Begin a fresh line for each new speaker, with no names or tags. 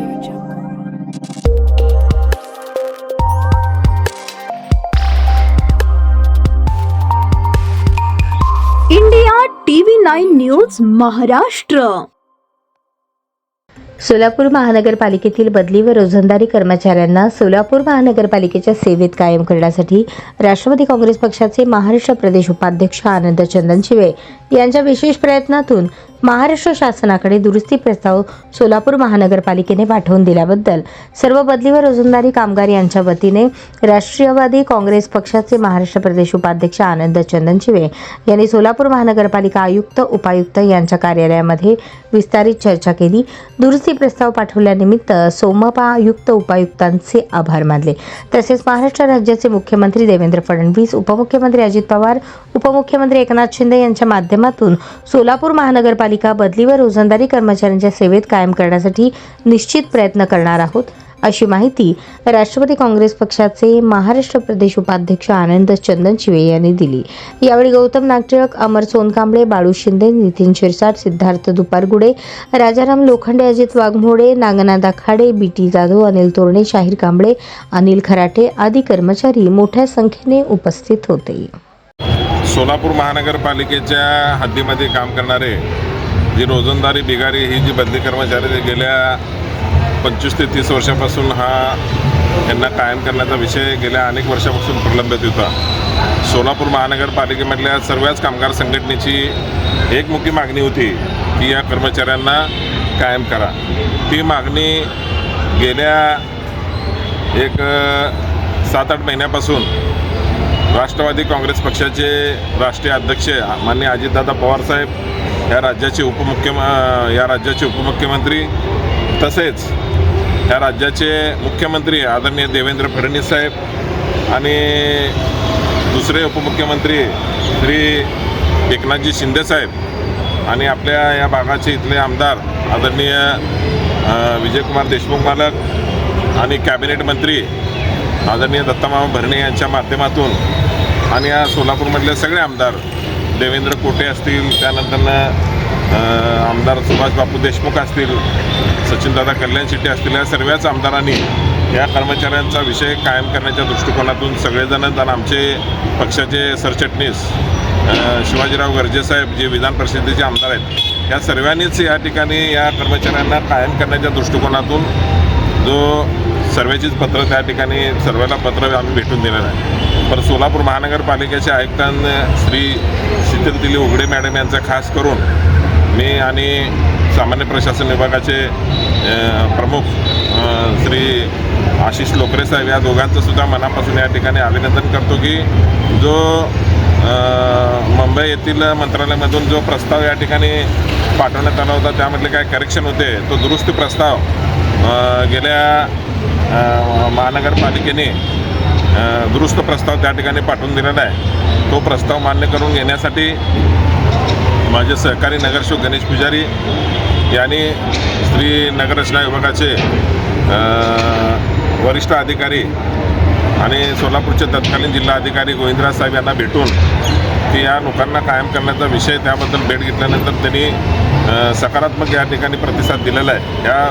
Audio Jungle.
India TV nine news Maharashtra
Solapur महानगरपालिकेतील बदली व रोजंदारी कर्मचाऱ्यांना सोलापूर महानगरपालिकेच्या सेवेत कायम करण्यासाठी राष्ट्रवादी काँग्रेस पक्षाचे महाराष्ट्र प्रदेश उपाध्यक्ष आनंद चंदनशिवे यांच्या विशेष प्रयत्नातून महाराष्ट्र शासनाकडे दुरुस्ती प्रस्ताव सोलापूर महानगरपालिकेने पाठवून दिल्याबद्दल सर्व बदली व रोजंदारी कामगार यांच्या वतीने राष्ट्रीयवादी काँग्रेस पक्षाचे महाराष्ट्र प्रदेश उपाध्यक्ष आनंद चंदनशिवे यांनी सोलापूर महानगरपालिका आयुक्त उपायुक्त यांच्या कार्यालयामध्ये विस्तारित चर्चा केली. दुरुस्ती प्रस्ताव पाठवल्यानिमित्त सोमपा आयुक्त उपायुक्तांचे आभार मानले. तसेच महाराष्ट्र राज्याचे मुख्यमंत्री देवेंद्र फडणवीस उपमुख्यमंत्री अजित पवार उपमुख्यमंत्री एकनाथ शिंदे यांच्या माध्यमातून सोलापूर महानगरपालिका बदली व रोजंदारी कर्मचाऱ्यांच्या सेवेत कायम करण्यासाठी निश्चित प्रयत्न करणार आहोत अशी माहिती राष्ट्रवादी काँग्रेस पक्षाचे महाराष्ट्र प्रदेश उपाध्यक्ष आनंद चंदन शिवे यांनी दिली. यावेळी गौतम नागटिळक अमर सोनकांबळे बाळू शिंदे नितीन शिरसाट सिद्धार्थ दुपारगुडे राजाराम लोखंडे अजित वाघमोडे नागनाथ खाडे बी टी जाधव अनिल तोरणे शाहीर कांबळे अनिल खराटे आदी कर्मचारी मोठ्या संख्येने उपस्थित होते.
सोलापूर महानगरपालिकेच्या हद्दीमध्ये काम करणारे जी रोजंदारी बिगारी ही जी बदली कर्मचारी ते गेल्या पंचवीस ते तीस वर्षापासून हा यांना कायम करण्याचा विषय गेल्या अनेक वर्षापासून प्रलंबित होता. सोलापूर महानगरपालिकेमधल्या सर्वच कामगार संघटनेची एकमुखी मागणी होती की या कर्मचाऱ्यांना कायम करा. ती मागणी गेल्या एक सात आठ महिन्यापासून राष्ट्रवादी काँग्रेस पक्षाचे राष्ट्रीय अध्यक्ष माननीय अजितदादा पवारसाहेब या राज्याचे उपमुख्य या राज्याचे उपमुख्यमंत्री तसेच या राज्याचे मुख्यमंत्री आदरणीय देवेंद्र फडणवीस साहेब आणि दुसरे उपमुख्यमंत्री श्री एकनाथजी शिंदेसाहेब आणि आपल्या या भागाचे इथले आमदार आदरणीय विजयकुमार देशमुख मालक आणि कॅबिनेट मंत्री आदरणीय दत्तामामा भरणे यांच्या माध्यमातून आणि या सोलापूरमधले सगळे आमदार देवेंद्र कोटे असतील त्यानंतरनं आमदार सुभाष बापू देशमुख असतील सचिनदादा कल्याण शेट्टी असतील या सर्वच आमदारांनी या कर्मचाऱ्यांचा विषय कायम करण्याच्या दृष्टिकोनातून सगळेजण आणि आमचे पक्षाचे सरचिटणीस शिवाजीराव गर्जेसाहेब जे विधान परिषदेचे आमदार आहेत या सर्वांनीच या ठिकाणी या कर्मचाऱ्यांना कायम करण्याच्या दृष्टिकोनातून जो सर्वेचीच पत्र त्या ठिकाणी सर्वांना पत्र आम्ही भेटून दिलेलं आहे तर सोलापूर महानगरपालिकेच्या आयुक्तांनी श्री शीतल दिली उघडे मॅडम यांचा खास करून मी आणि सामान्य प्रशासन विभागाचे प्रमुख श्री आशिष लोकरे साहेब या दोघांचं सुद्धा मनापासून या ठिकाणी अभिनंदन करतो की जो मुंबई येथील मंत्रालयामधून जो प्रस्ताव या ठिकाणी पाठवण्यात आला होता त्यामधले काय करेक्शन होते तो दुरुस्ती प्रस्ताव गेल्या महानगरपालिकेने दुरुस्त प्रस्ताव त्या ठिकाणी पाठवून दिलेला आहे. तो प्रस्ताव मान्य करून घेण्यासाठी माझे सहकारी नगरसेवक गणेश पुजारी यांनी स्त्री नगररचना विभागाचे वरिष्ठ अधिकारी आणि सोलापूरचे तत्कालीन जिल्हा अधिकारी गोविंदराज साहेब यांना भेटून की या लोकांना कायम करण्याचा विषय त्याबद्दल भेट घेतल्यानंतर त्यांनी सकारात्मक या ठिकाणी प्रतिसाद दिलेला आहे. या